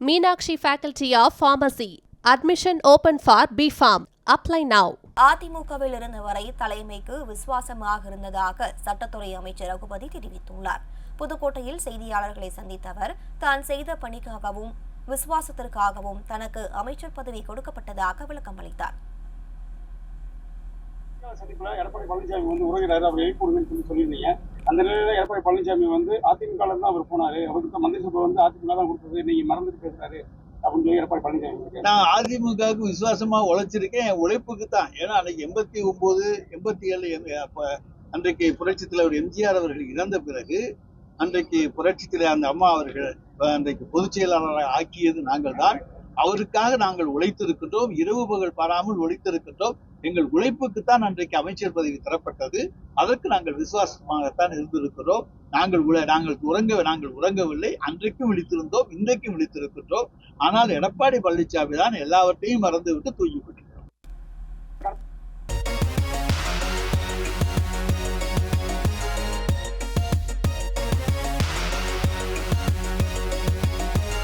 Meenakshi Faculty of Pharmacy. Admission open for BPharm. Apply now. அதிமுகவில் இருந்தவரை தலைமைக்கு விசுவாசமாக இருந்ததாக சட்டத்துறை அமைச்சர் ரகுபதி தெரிவித்துள்ளார் புதுக்கோட்டையில் செய்தியாளர்களை சந்தித்த அவர் தான் செய்த பணிக்காகவும் விசுவாசத்திற்காகவும் தனக்கு அமைச்சர் பதவி கொடுக்கப்பட்டதாக விளக்கம் அளித்தார் எடப்பாடி பழனிசாமி வந்து உறவுகிறாரு அவர் எழுப்பி சொல்லி சொல்லியிருந்தீங்க அந்த நிலையில எடப்பாடி பழனிசாமி வந்து அதிமுக தான் அவர் போனாரு. அவருக்கு மந்திரி சபை வந்து அதிமுக தான் கொடுத்தது. நீங்க மறந்துட்டு பேசுறாரு அப்படின்னு சொல்லி எடப்பாடி பழனிசாமி நான் அதிமுகவுக்கு விசுவாசமா உழைச்சிருக்கேன். உழைப்புக்கு தான். ஏன்னா அன்னைக்கு எண்பத்தி ஒன்பது எண்பத்தி ஏழு அன்றைக்கு புரட்சி தலைவர் எம்ஜிஆர் அவர்கள் இறந்த பிறகு அன்றைக்கு புரட்சி தலைவர் அந்த அம்மா அவர்கள் அன்றைக்கு பொதுச் செயலாளராக ஆக்கியது நாங்கள் தான் அவருக்காக நாங்கள் உழைத்திருக்கின்றோம். இரவு பகல் பாராமல் உழைத்திருக்கின்றோம் எங்கள் உழைப்புக்குத்தான் அன்றைக்கு அமைச்சர் பதவி தரப்பட்டது. அதற்கு நாங்கள் விசுவாசமாகத்தான் இருந்திருக்கிறோம். நாங்கள் உல நாங்கள் உறங்க நாங்கள் உறங்கவில்லை. அன்றைக்கும் விழித்திருந்தோம் இன்றைக்கும் விழித்திருக்கின்றோம். ஆனால் எடப்பாடி பழனிசாமி தான் எல்லாவற்றையும் மறந்துவிட்டு தூங்கிவிட்டார்